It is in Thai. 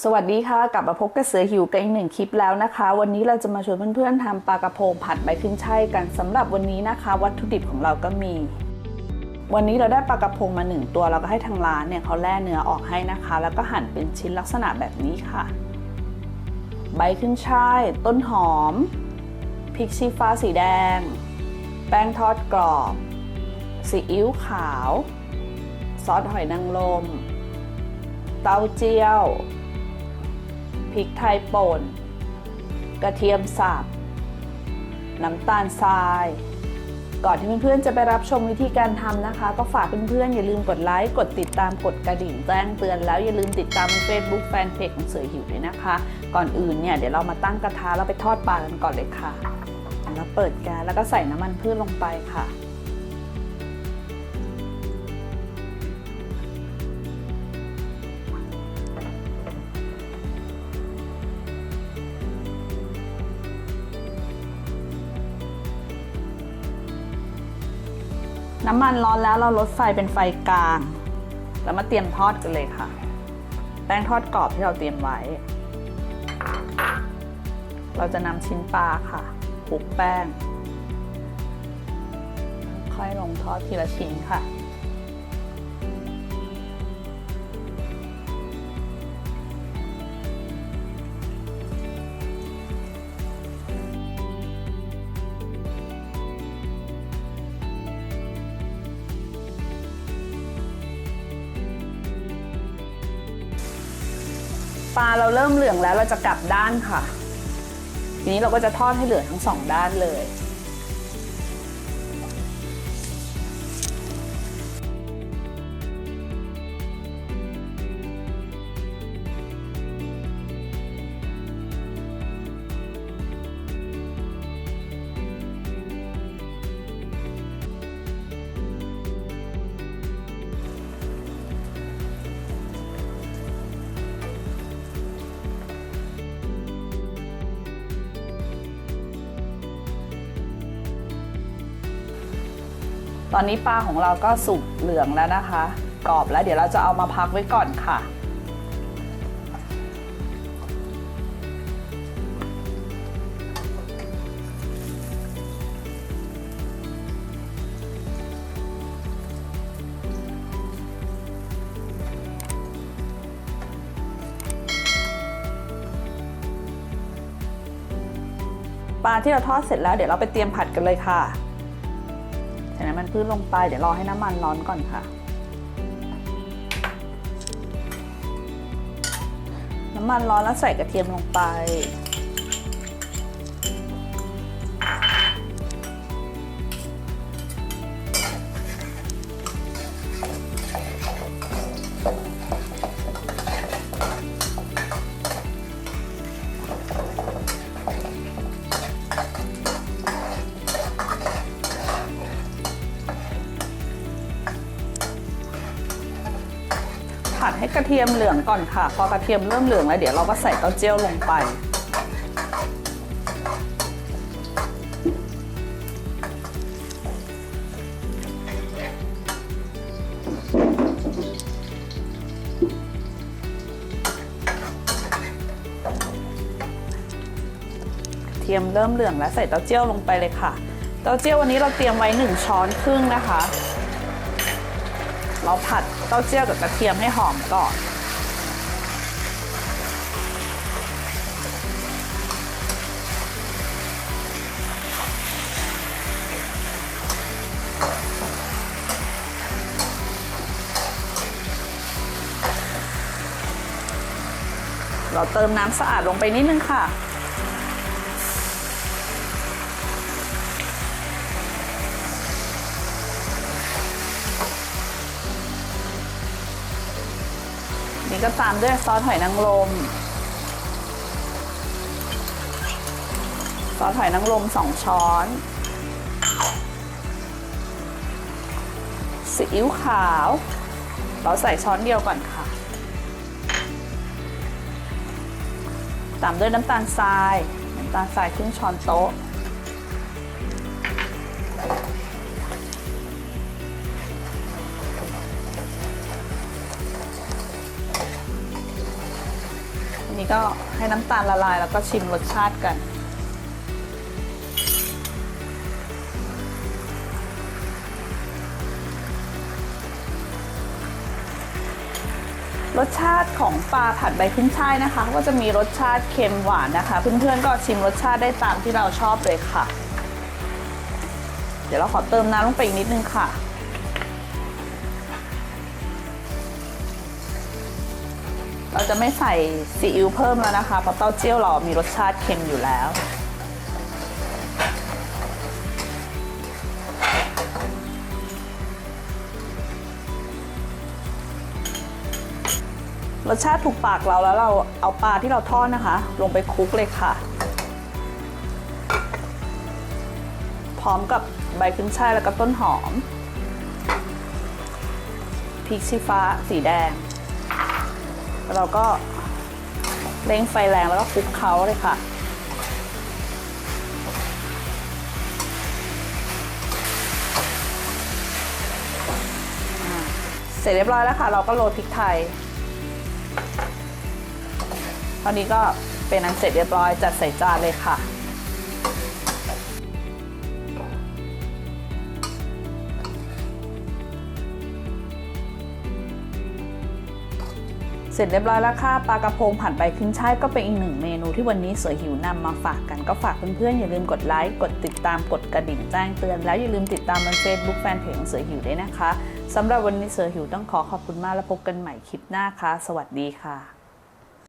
สวัสดีค่ะ กลับมาพบกับเสือหิวกันอีกหนึ่งคลิปแล้วนะคะ วันนี้เราจะมาชวนเพื่อนๆทำปลากระพงผัดใบขึ้นช่ายกันสำหรับวันนี้นะคะ วัตถุดิบของเราก็มี วันนี้เราได้ปลากระพงมาหนึ่งตัวเราก็ให้ทางร้านเนี่ยเขาแล่เนื้อออกให้นะคะ แล้วก็หั่นเป็นชิ้นลักษณะแบบนี้ค่ะ ใบขึ้นช่าย ต้นหอมพริกชี้ฟ้าสีแดง แป้งทอดกรอบซีอิ๊วขาว ซอสหอยนางรมเต้าเจี้ยว พริกไทยป่น กระเทียมสับ น้ำตาลทราย ก่อนที่เพื่อนๆจะไปรับชมวิธีการทำนะคะ ก็ฝากเพื่อนๆอย่าลืมกดไลค์ กดติดตาม กดกระดิ่งแจ้งเตือนแล้วอย่าลืมติดตาม Facebook แฟนเพจของเสือหิวด้วยนะคะ ก่อนอื่นเนี่ยเดี๋ยวเรามาตั้งกระทะแล้วไปทอดปลากันก่อนเลยค่ะ แล้วเปิดแก๊สแล้วก็ใส่น้ำมันพืชลงไปค่ะ น้ำมันร้อนแล้วเราลดไฟเป็นไฟกลาง แล้วมาเตรียมทอดกันเลยค่ะ แป้งทอดกรอบที่เราเตรียมไว้ เราจะนำชิ้นปลาค่ะคลุกแป้ง ค่อยลงทอดทีละชิ้นค่ะ ปลาเราเริ่มเหลืองแล้วเราจะกลับด้านค่ะทีนี้เราก็จะทอดให้เหลืองทั้งสองด้านเลย ตอนนี้ปลาของเราก็สุกเหลืองแล้วนะคะ กรอบแล้วเดี๋ยวเราจะเอามาพักไว้ก่อนค่ะ ปลาที่เราทอดเสร็จแล้วเดี๋ยวเราไปเตรียมผัดกันเลยค่ะ ใส่น้ำมันพืชลงไป เดี๋ยวรอให้น้ำมันร้อนก่อนค่ะ น้ำมันร้อนแล้วใส่กระเทียมลงไป ผัดให้กระเทียมเหลืองก่อนค่ะ พอกระเทียมเริ่มเหลืองแล้วเดี๋ยวเราก็ใส่เต้าเจี้ยวลงไปกระเทียมเริ่มเหลืองแล้วใส่เต้าเจี้ยวลงไปเลยค่ะ เต้าเจี้ยววันนี้เราเตรียมไว้ 1 ช้อนครึ่งนะคะ เราผัดเต้าเจี้ยวกับกระเทียมให้หอมก่อนเราเติมน้ำสะอาดลงไปนิดนึงค่ะ ก็ตามด้วยซอสหอยนางรม ซอสหอยนางรม2ช้อนซีอิ๊วขาว เราใส่ช้อนเดียวก่อนค่ะ ตามด้วยน้ำตาลทราย น้ำตาลทรายครึ่งช้อนโต๊ะ ก็ให้น้ำตาลละลายแล้วก็ชิมรสชาติกันรสชาติของปลาผัดใบขึ้นช่ายนะคะ ก็จะมีรสชาติเค็มหวานนะคะ เพื่อนๆก็ชิมรสชาติได้ตามที่เราชอบเลยค่ะ เดี๋ยวเราขอเติมน้ำลงไปอีกนิดนึงค่ะ เราจะไม่ใส่ซีอิ๊วเพิ่มแล้วนะคะเพราะเต้าเจี้ยวเรามีรสชาติเค็มอยู่แล้ว รสชาติถูกปากเราแล้วเราเอาปลาที่เราทอดนะคะ ลงไปคลุกเลยค่ะ พร้อมกับใบขึ้นช่ายแล้วก็ต้นหอมพริกชี้ฟ้าสีแดง เราก็เร่งไฟแรงแล้วก็คลุกเคล้าเลยค่ะ เสร็จเรียบร้อยแล้วค่ะ เราก็โรยพริกไทยตอนนี้ก็เป็นอันเสร็จเรียบร้อยจัดใส่จานเลยค่ะ เสร็จเรียบร้อยแล้วค่ะปลากระพงผัดใบขึ้นช่ายก็เป็นอีกหนึ่งเมนูที่วันนี้เสือหิวนำมาฝากกันก็ฝากเพื่อนๆอย่าลืมกดไลค์กดติดตามกดกระดิ่งแจ้งเตือนแล้วอย่าลืมติดตามบนเฟซบุ๊กแฟนเพจของเสือหิวด้วยนะคะสำหรับวันนี้เสือหิวต้องขอขอบคุณมากแล้วพบกันใหม่คลิปหน้าค่ะ สวัสดีค่ะ